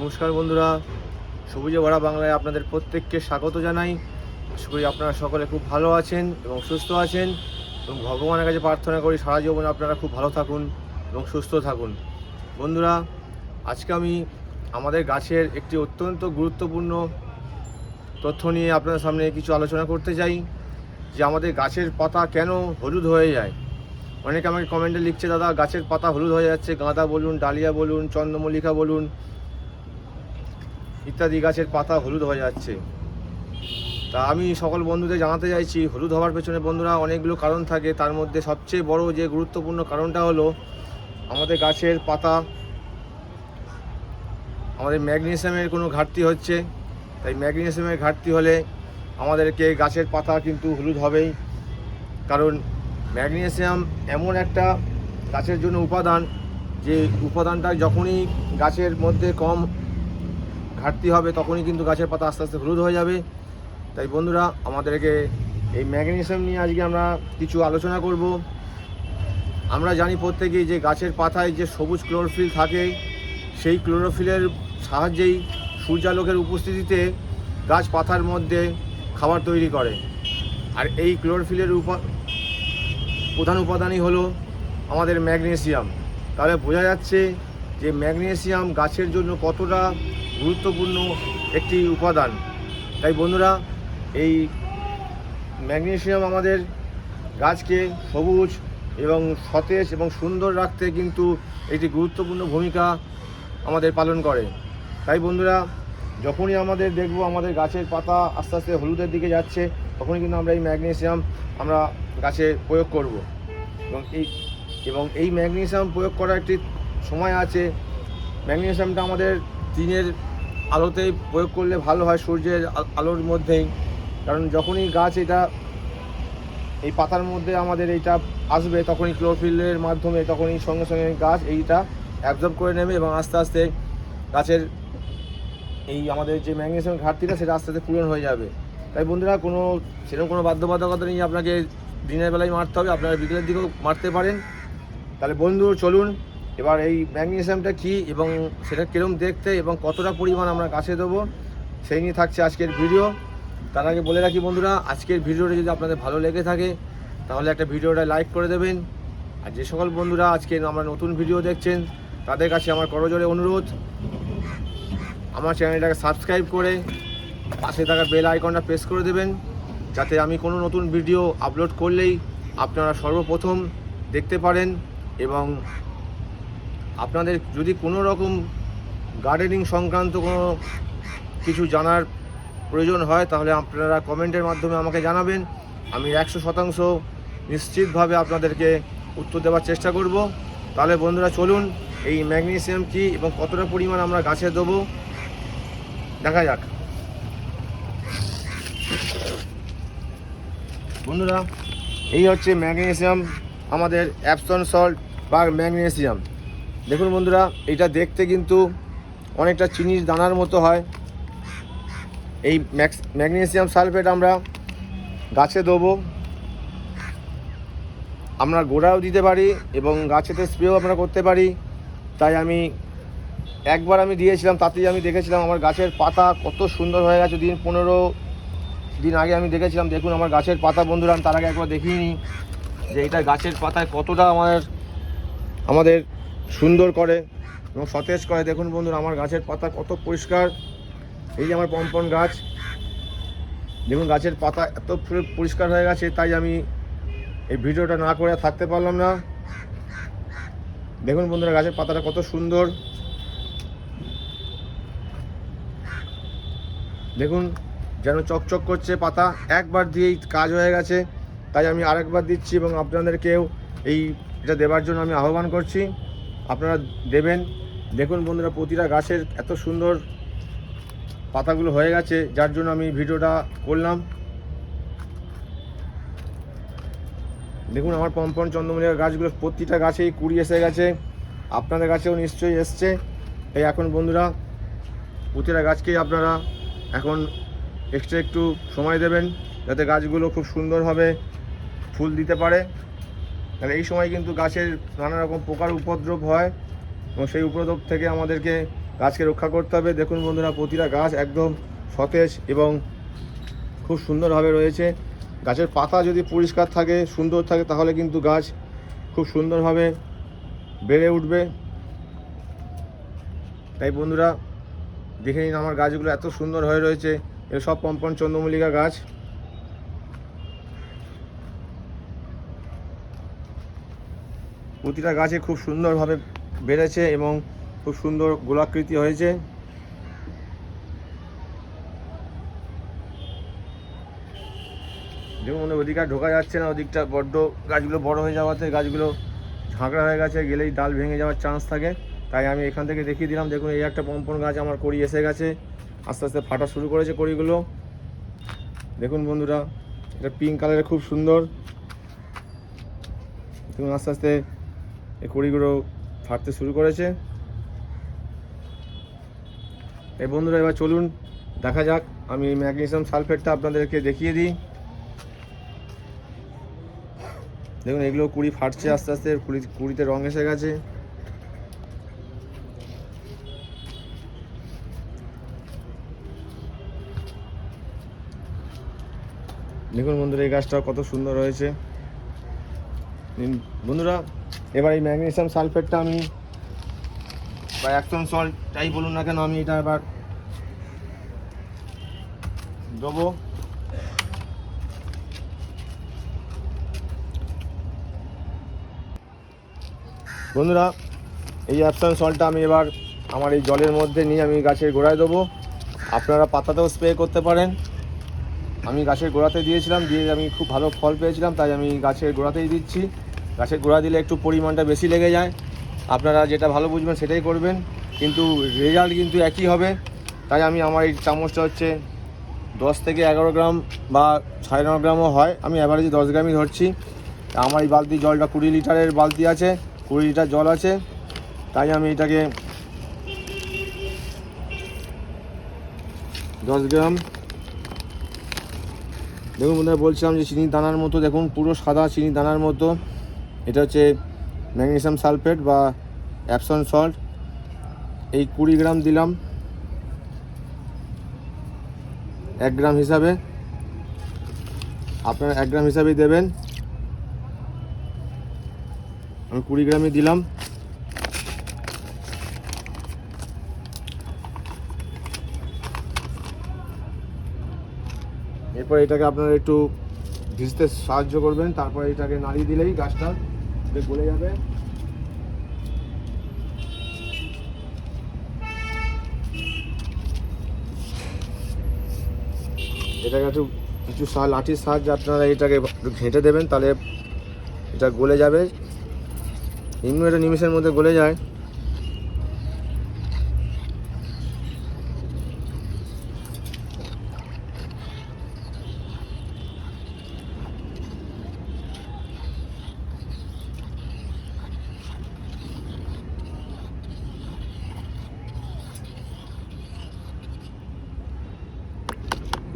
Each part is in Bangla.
নমস্কার বন্ধুরা। সবুজে ভরা বাংলায় আপনাদের প্রত্যেককে স্বাগত জানাই। আশা করি আপনারা সকলে খুব ভালো আছেন এবং সুস্থ আছেন এবং ভগবানের কাছে প্রার্থনা করি সারা জীবনে আপনারা খুব ভালো থাকুন এবং সুস্থ থাকুন। বন্ধুরা, আজকে আমি আমাদের গাছের একটি অত্যন্ত গুরুত্বপূর্ণ তথ্য নিয়ে আপনাদের সামনে কিছু আলোচনা করতে চাই, যে আমাদের গাছের পাতা কেন হলুদ হয়ে যায়? অনেকে আমাকে কমেন্টে লিখছে, দাদা, গাছের পাতা হলুদ হয়ে যাচ্ছে। গাঁদা বলুন, ডালিয়া বলুন, চন্দ্রমল্লিকা বলুন ইত্যাদি, গাছের পাতা হলুদ হয়ে যাচ্ছে। তা আমি সকল বন্ধুদের জানাতে চাইছি, হলুদ হওয়ার পেছনে বন্ধুরা অনেকগুলো কারণ থাকে। তার মধ্যে সবচেয়ে বড় যে গুরুত্বপূর্ণ কারণটা হলো, আমাদের গাছের পাতা, আমাদের ম্যাগনেসিয়ামের কোনো ঘাটতি হচ্ছে। তাই ম্যাগনেসিয়ামের ঘাটতি হলে আমাদেরকে গাছের পাতা কিন্তু হলুদ হবেই। কারণ ম্যাগনেসিয়াম এমন একটা গাছের জন্য উপাদান, যে উপাদানটা যখনই গাছের মধ্যে কম ঘাটতি হবে তখনই কিন্তু গাছের পাতা আস্তে আস্তে হলুদ হয়ে যাবে। তাই বন্ধুরা, আমাদেরকে এই ম্যাগনেশিয়াম নিয়ে আজকে আমরা কিছু আলোচনা করব। আমরা জানি প্রত্যেকেই যে গাছের পাতায় যে সবুজ ক্লোরোফিল থাকে, সেই ক্লোরোফিলের সাহায্যেই সূর্যালোকের উপস্থিতিতে গাছ পাতার মধ্যে খাবার তৈরি করে। আর এই ক্লোরোফিলের উপা, প্রধান উপাদানই হলো আমাদের ম্যাগনেসিয়াম। তাহলে বোঝা যাচ্ছে যে ম্যাগনেসিয়াম গাছের জন্য কতটা গুরুত্বপূর্ণ একটি উপাদান। তাই বন্ধুরা, এই ম্যাগনেসিয়াম আমাদের গাছকে সবুজ এবং সতেজ এবং সুন্দর রাখতে কিন্তু একটি গুরুত্বপূর্ণ ভূমিকা আমাদের পালন করে। তাই বন্ধুরা, যখনই আমাদের দেখব আমাদের গাছের পাতা আস্তে আস্তে হলুদের দিকে যাচ্ছে, তখনই কিন্তু আমরা এই ম্যাগনেসিয়াম আমরা গাছে প্রয়োগ করব। এবং এই এবং এই ম্যাগনেসিয়াম প্রয়োগ করার একটি সময় আছে। ম্যাগনেসিয়ামটা আমাদের দিনের আলোতেই প্রয়োগ করলে ভালো হয় সূর্যের আলোর মধ্যেই। কারণ যখনই গাছ এটা এই পাতার মধ্যে আমাদের এইটা আসবে, তখনই ক্লোরোফিলের মাধ্যমে, তখনই সঙ্গে সঙ্গে গাছ এইটা অ্যাবজর্ব করে নেবে এবং আস্তে আস্তে গাছের এই আমাদের যে ম্যাগনেসিয়াম ঘাটতিটা সেটা আস্তে আস্তে পূরণ হয়ে যাবে। তাই বন্ধুরা, কোনো সেরকম কোনো বাধ্যবাধকতা নেই, আপনাকে দিনের বেলায় মারতে হবে। আপনারা বিকেলের দিকেও মারতে পারেন। তাহলে বন্ধু, চলুন। এবার এই ম্যাগনেসিয়ামটা কী এবং সেটা কীরকম দেখতে এবং কতটা পরিমাণ আমরা গাছে দেবো, সেই নিয়ে থাকছে আজকের ভিডিও। তার আগে বলে রাখি বন্ধুরা, আজকের ভিডিওটা যদি আপনাদের ভালো লেগে থাকে, তাহলে একটা ভিডিওটা লাইক করে দেবেন। আর যে সকল বন্ধুরা আজকে আমরা নতুন ভিডিও দেখছেন, তাদের কাছে আমার করজোরে অনুরোধ, আমার চ্যানেলটাকে সাবস্ক্রাইব করে পাশে থাকা বেল আইকনটা প্রেস করে দেবেন, যাতে আমি কোনো নতুন ভিডিও আপলোড করলেই আপনারা সর্বপ্রথম দেখতে পারেন এবং আপনাদের যদি কোনো রকম গার্ডেনিং সংক্রান্ত কোনো কিছু জানার প্রয়োজন হয়, তাহলে আপনারা কমেন্টের মাধ্যমে আমাকে জানাবেন। আমি একশো শতাংশ নিশ্চিতভাবে আপনাদেরকে উত্তর দেওয়ার চেষ্টা করব। তাহলে বন্ধুরা, চলুন এই ম্যাগনেসিয়াম কী এবং কতটা পরিমাণ আমরা গাছে দেবো? দেখা যাক। বন্ধুরা, এই হচ্ছে ম্যাগনেসিয়াম আমাদের অ্যাপসন সল্ট বা ম্যাগনেসিয়াম দেখুন বন্ধুরা, এটা দেখতে কিন্তু অনেকটা চিনির দানার মতো হয়। এই ম্যাগনেসিয়াম সালফেট আমরা গাছে দেবো। আমরা গোড়াও দিতে পারি এবং গাছেতে স্প্রেও আমরা করতে পারি। তাই আমি একবার আমি দিয়েছিলাম, তাতেই আমি দেখেছিলাম আমার গাছের পাতা কত সুন্দর হয়ে গেছে দিন পনেরো দিন আগে আমি দেখেছিলাম। দেখুন আমার গাছের পাতা বন্ধুরা, আমি তার আগে একবার দেখিনি যে এটা গাছের পাতায় কতটা আমার, আমাদের সুন্দর করে এবং সতেজ করে। দেখুন বন্ধুরা, আমার গাছের পাতা কত পরিষ্কার। এই যে আমার পম্পন গাছ। দেখুন, গাছের পাতা এত পরিষ্কার হয়ে গেছে, তাই আমি এই ভিডিওটা না করে থাকতে পারলাম না। দেখুন বন্ধুরা, গাছের পাতাটা কত সুন্দর। দেখুন, যেন চকচক করছে পাতা। একবার দিয়েই কাজ হয়ে গেছে, তাই আমি আরেকবার দিচ্ছি এবং আপনাদেরকেও এই এটা দেওয়ার জন্য আমি আহ্বান করছি। আপনারা দেবেন। দেখুন বন্ধুরা, প্রতিটা গাছের এত সুন্দর পাতাগুলো হয়ে গেছে, যার জন্য আমি ভিডিওটা করলাম। দেখুন, আমার পম্পন চন্দ্রমল্লিকা গাছগুলো প্রতিটা গাছেই কুড়ি এসে গেছে। আপনাদের গাছেও নিশ্চয়ই এসছে। এই এখন বন্ধুরা, প্রতিটা গাছকেই আপনারা এখন এক্সট্রা একটু সময় দেবেন, যাতে গাছগুলো খুব সুন্দরভাবে ফুল দিতে পারে। তাহলে এই সময় কিন্তু গাছের নানা রকম পোকার উপদ্রব হয় এবং সেই উপদ্রব থেকে আমাদেরকে গাছকে রক্ষা করতে হবে। দেখুন বন্ধুরা, প্রতিটা গাছ একদম সতেজ এবং খুব সুন্দরভাবে রয়েছে। গাছের পাতা যদি পরিষ্কার থাকে, সুন্দর থাকে, তাহলে কিন্তু গাছ খুব সুন্দরভাবে বেড়ে উঠবে। তাই বন্ধুরা, দেখে নিন আমার গাছগুলো এত সুন্দর হয়ে রয়েছে। এগুলো সব পম্পন চন্দ্রমল্লিকা গাছ। প্রতিটা গাছে খুব সুন্দরভাবে বেড়েছে এবং খুব সুন্দর গোলাকৃতি হয়েছে। মনে হয় ওদিকটা ঢোকা যাচ্ছে না, ওদিকটা বড্ড গাছগুলো বড় হয়ে যাওয়াতে গাছগুলো ঝাঁকড়া হয়ে গেছে, গেলেই ডাল ভেঙে যাওয়ার চান্স থাকে। তাই আমি এখান থেকে দেখিয়ে দিলাম, দেখুন এই একটা পম্পন গাছ আমার কড়ি এসে গেছে। আস্তে আস্তে ফাটা শুরু করেছে কড়িগুলো। দেখুন বন্ধুরা, এটা পিঙ্ক কালারের খুব সুন্দর। দেখুন আস্তে আস্তে এই কড়িগুলো ফাটতে শুরু করেছে। এই বন্ধুরা, এবার চলুন, দেখা যাক। আমি ম্যাগনেসিয়াম সালফেটটা আপনাদেরকে দেখিয়ে দিই। দেখুন, এগুলো কুড়ি ফাটছে আস্তে আস্তে, কুড়ি, কুড়িতে রং এসে গেছে। দেখুন বন্ধুরা, এই গাছটাও কত সুন্দর হয়েছে। বন্ধুরা, এবার এই ম্যাগনেশিয়াম সালফেটটা আমি বা অ্যাকশন সল্ট, যাই বলুন না কেন, আমি এটা এবার দেবো। বন্ধুরা, এই অ্যাপসন সল্টটা আমি এবার আমার এই জলের মধ্যে নিয়ে আমি গাছের গোড়ায় দেবো। আপনারা পাতাতেও স্প্রে করতে পারেন। আমি গাছের গোড়াতে দিয়েছিলাম, দিয়ে আমি খুব ভালো ফল পেয়েছিলাম, তাই আমি গাছের গোড়াতেই দিচ্ছি। গাছের গোড়া দিলে একটু পরিমাণটা বেশি লেগে যায়। আপনারা যেটা ভালো বুঝবেন সেটাই করবেন, কিন্তু রেজাল্ট কিন্তু একই হবে। তাই আমি আমার এই চামচটা হচ্ছে দশ থেকে এগারো গ্রাম বা সাড়ে নয় গ্রামও হয়। আমি অ্যাভারেজে দশ গ্রামই ধরছি। আমার এই বালতি জলটা কুড়ি লিটারের বালতি আছে, কুড়ি লিটার জল আছে। তাই আমি এটাকে দশ গ্রাম দেখুন বন্ধুরা, বলছিলাম যে চিনির দানার মতো, দেখুন, পুরো সাদা চিনির দানার মতো। এটা হচ্ছে ম্যাগনেসিয়াম সালফেট বা অ্যাপসন সল্ট। এই কুড়ি গ্রাম দিলাম এক গ্রাম হিসাবে। আপনারা এক গ্রাম হিসাবেই দেবেন। আমি কুড়ি গ্রামই দিলাম। এরপর এটাকে আপনারা একটু ভিজতে সাহায্য করবেন। তারপরে এটাকে নাড়িয়ে দিলেই গাছটা গলে যাবে। এটাকে একটু কিছু লাঠির সাহায্যে আপনারা এটাকে একটু ঘেঁটে দেবেন, তাহলে এটা গলে যাবে। এমনি এটা নিমিষের মধ্যে গলে যায়।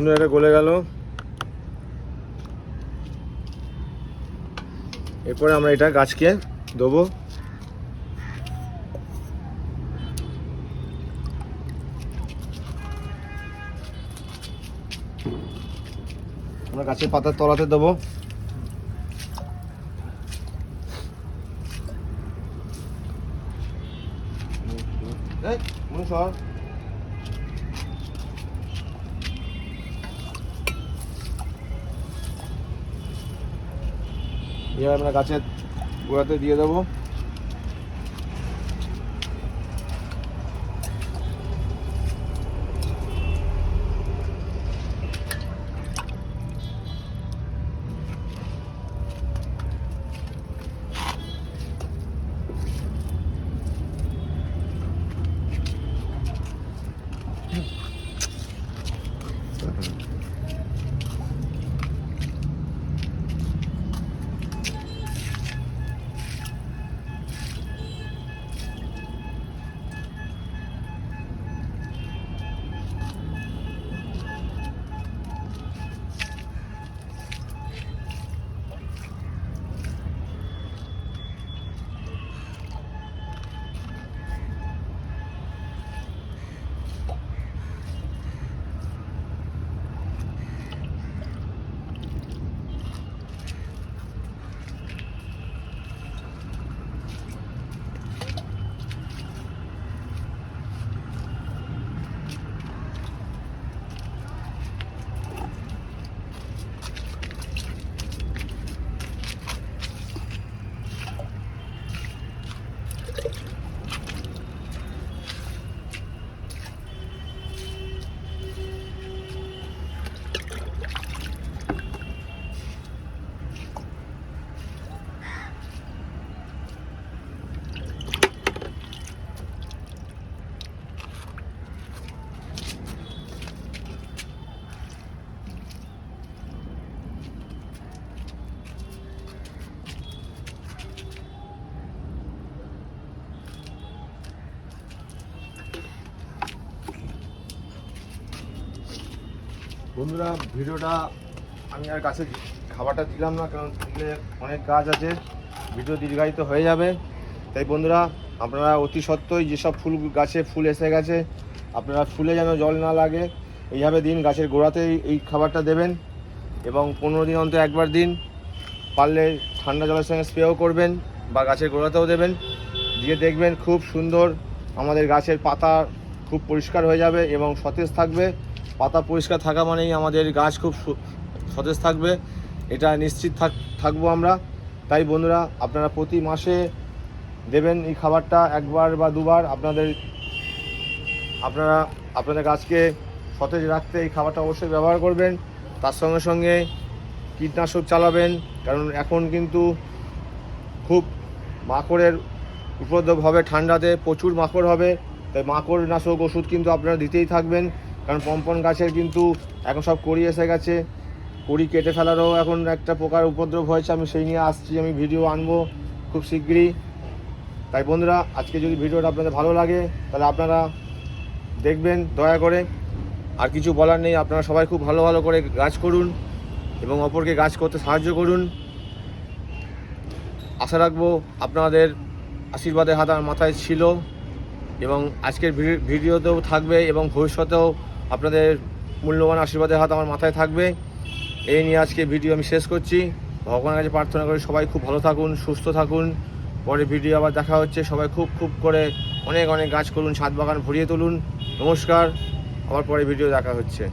বন্ধুরা, এটা গলে গেল। এরপরে আমরা এটা গাছকে দেবো। আমরা গাছের পাতার তলাতে দেবো। মনে সর। এবার আমরা গাছের গোড়াতে দিয়ে দেবো। বন্ধুরা, ভিডিওটা আমি আর গাছে খাবারটা দিলাম না, কারণ অনেক গাছ আছে, ভিডিও দীর্ঘায়িত হয়ে যাবে। তাই বন্ধুরা, আপনারা অতি সত্ত্বই যেসব ফুল গাছে ফুল এসে গেছে, আপনারা ফুলে যেন জল না লাগে, এইভাবে দিন গাছের গোড়াতেই এই খাবারটা দেবেন এবং পনেরো দিন অন্তর একবার দিন, পারলে ঠান্ডা জলের সঙ্গে স্প্রেও করবেন বা গাছের গোড়াতেও দেবেন। দিয়ে দেখবেন খুব সুন্দর আমাদের গাছের পাতা খুব পরিষ্কার হয়ে যাবে এবং সতেজ থাকবে। পাতা পরিষ্কার থাকা মানেই আমাদের গাছ খুব সতেজ থাকবে। এটা নিশ্চিত থাক থাকব আমরা। তাই বন্ধুরা, আপনারা প্রতি মাসে দেবেন এই খাবারটা একবার বা দুবার। আপনাদের, আপনারা, আপনাদের গাছকে সতেজ রাখতে এই খাবারটা অবশ্যই ব্যবহার করবেন। তার সঙ্গে সঙ্গে কীটনাশক চালাবেন, কারণ এখন কিন্তু খুব মাকড়ের উপদ্রব হবে, ঠান্ডাতে প্রচুর মাকড় হবে। তাই মাকড় নাশক ওষুধ কিন্তু আপনারা দিতেই থাকবেন। কারণ পম্পন গাছের কিন্তু এখন সব কড়ি এসে গেছে। কড়ি কেটে ফেলারও এখন একটা প্রকার উপদ্রব হয়েছে, আমি সেই নিয়ে আসছি, আমি ভিডিও আনব খুব শিগগিরই। তাই বন্ধুরা, আজকে যদি ভিডিওটা আপনাদের ভালো লাগে, তাহলে আপনারা দেখবেন, দয়া করে। আর কিছু বলার নেই, আপনারা সবাই খুব ভালো ভালো করে গাছ করুন এবং অপরকে গাছ করতে সাহায্য করুন। আশা রাখব আপনাদের আশীর্বাদের হাত আমার মাথায় ছিল এবং আজকের ভিডিওতেও থাকবে এবং ভবিষ্যতেও আপনাদের মূল্যবান আশীর্বাদের হাত আমার মাথায় থাকবে। এই নিয়ে আজকে ভিডিও আমি শেষ করছি। ভগবানের কাছে প্রার্থনা করে, সবাই খুব ভালো থাকুন, সুস্থ থাকুন। পরে ভিডিও আবার দেখা হচ্ছে। সবাই খুব খুব করে অনেক অনেক গাছ করুন ছাদ বাগান ভরিয়ে তুলুন। নমস্কার। আবার পরে ভিডিও দেখা হচ্ছে।